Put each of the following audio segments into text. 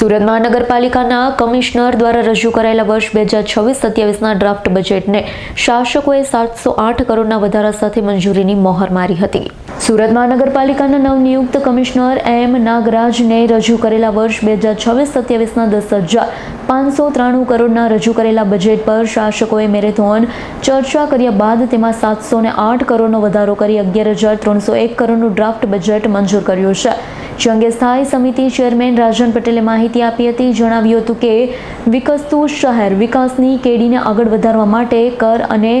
સુરત મહાનગરપાલિકાના કમિશનર દ્વારા રજૂ કરાયેલા વર્ષ બે હજાર છવ્વીસ સત્યાવીસના ડ્રાફ્ટ બજેટને શાસકોએ સાતસો આઠ કરોડના વધારા સાથે મંજૂરીની મોહર મારી હતી. સુરત મહાનગરપાલિકાના નવનિયુક્ત કમિશનર એમ નાગરાજને રજૂ કરેલા વર્ષ બે હજાર છવ્વીસ સત્યાવીસના દસ હજાર પાંચસો ત્રાણું કરોડના રજૂ કરેલા બજેટ પર શાસકોએ મેરેથોન ચર્ચા કર્યા બાદ તેમાં સાતસો આઠ કરોડનો વધારો કરી અગિયાર હજાર ત્રણસો એક કરોડનું ડ્રાફ્ટ બજેટ મંજૂર કર્યું છે. જે અંગે સ્થાયી સમિતિ ચેરમેન રાજન પટેલે માહિતી આપી હતી, જણાવ્યું હતું કે વિકસતું શહેર વિકાસની કેડીને આગળ વધારવા માટે કર અને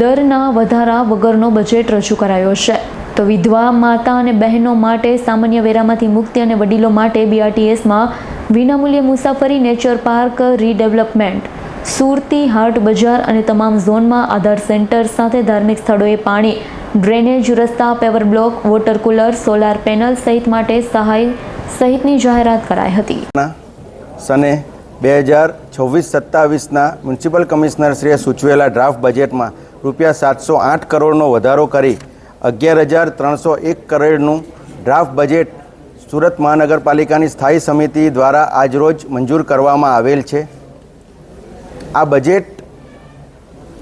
દરના વધારા વગરનો બજેટ રજૂ કરાયો છે. તો વિધવા માતા અને બહેનો માટે સામાન્ય વેરામાંથી મુક્તિ અને વડીલો માટે બીઆરટીએસમાં વિનામૂલ્યે મુસાફરી, નેચર પાર્ક, રીડેવલપમેન્ટ, સુરતી હાટ બજાર અને તમામ ઝોનમાં આધાર સેન્ટર સાથે ધાર્મિક સ્થળોએ પાણી ડ્રેનેજ રસ્તા, paver block, water cooler, solar panel સહિત માટે સહાય સહિતની જાહેરાત કરાઈ હતી. સને બે હજાર છવ્વીસ સત્તાવીસના મ્યુનિસિપલ કમિશનરશ્રીએ સૂચવેલા ડ્રાફ્ટ બજેટમાં રૂપિયા સાતસો આઠ કરોડનો વધારો કરી અગિયાર હજાર ત્રણસો એક કરોડનું ડ્રાફ્ટ બજેટ સુરત મહાનગરપાલિકાની સ્થાયી સમિતિ દ્વારા આજરોજ મંજૂર કરવામાં આવેલ છે. આ બજેટ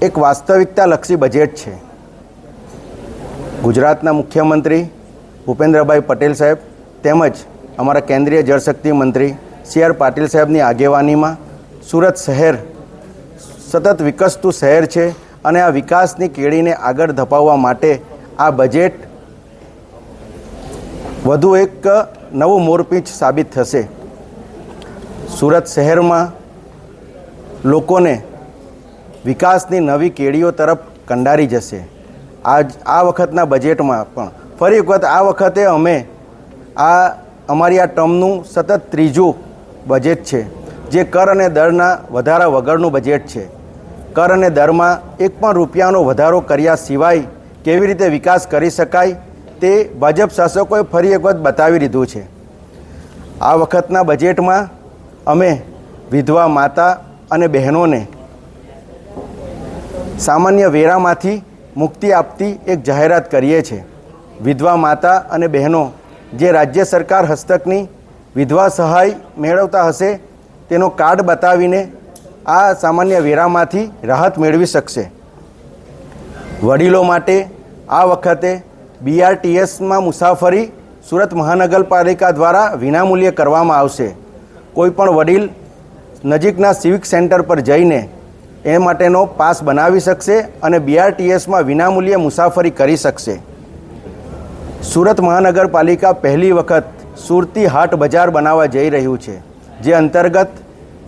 એક વાસ્તવિકતાલક્ષી બજેટ છે. ગુજરાતના મુખ્યમંત્રી ભૂપેન્દ્રભાઈ પટેલ સાહેબ તેમજ અમારા કેન્દ્રીય જળશક્તિ મંત્રી સી આર પાટીલ સાહેબની આગેવાનીમાં સુરત શહેર સતત વિકસતું શહેર છે અને આ વિકાસની કેળીને આગળ ધપાવવા માટે આ બજેટ વધુ એક નવું મોરપીંચ સાબિત થશે. સુરત શહેરમાં લોકોને વિકાસની નવી કેળીઓ તરફ કંડારી જશે. આજ આ વખતના બજેટમાં પણ. ફરી એક વખત આ વખતે અમે આ અમારી આ ટર્મનું સતત ત્રીજું બજેટ છે, જે કર અને દરના વધારા વગરનું બજેટ છે. કર અને દરમાં એક પણ રૂપિયાનો વધારો કર્યા સિવાય કેવી રીતે વિકાસ કરી શકાય તે ભાજપ શાસકોએ ફરી એક વખત બતાવી દીધું છે. આ વખતના બજેટમાં અમે વિધવા માતા અને બહેનોને સામાન્ય વેરામાંથી મુક્તિ આપતી એક જાહેરાત કરીએ છીએ વિધવા માતા અને બહેનો, જે રાજ્ય સરકાર હસ્તકની વિધવા સહાય મેળવતા હશે, તેનો કાર્ડ બતાવીને આ સામાન્ય વેરામાંથી રાહત મેળવી શકશે. વડીલો માટે આ વખતે બીઆરટીએસમાં મુસાફરી સુરત મહાનગરપાલિકા દ્વારા વિનામૂલ્યે કરવામાં આવશે. કોઈ પણ વડીલ નજીકના સિવિક સેન્ટર પર જઈને એ માટેનો પાસ બનાવી શકશે અને બીઆરટીએસમાં વિનામૂલ્યે મુસાફરી કરી શકશે. સુરત મહાનગરપાલિકા પહેલી વખત સુરતી હાટ બજાર બનાવવા જઈ રહ્યું છે, જે અંતર્ગત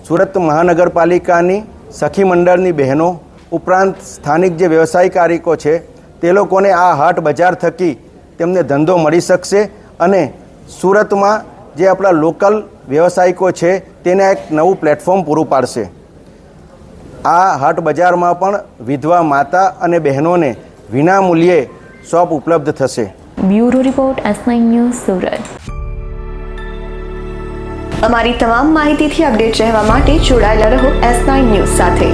સુરત મહાનગરપાલિકાની સખી મંડળની બહેનો, ઉપરાંત સ્થાનિક જે વ્યવસાયકારિકો છે, તે લોકોને આ હાટ બજાર થકી તેમને ધંધો મળી શકશે અને સુરતમાં જે આપણા લોકલ વ્યવસાયિકો છે, તેને એક નવું પ્લેટફોર્મ પૂરું પાડશે. આ હાટ બજારમાં પણ વિધવા માતા અને બહેનોને વિના મૂલ્યે શોપ ઉપલબ્ધ થશે. Bureau report S news Surat. અમારી તમામ માહિતીથી અપડેટ રહેવા માટે જોડાયેલા રહો એસ ન્યૂઝ સાથે.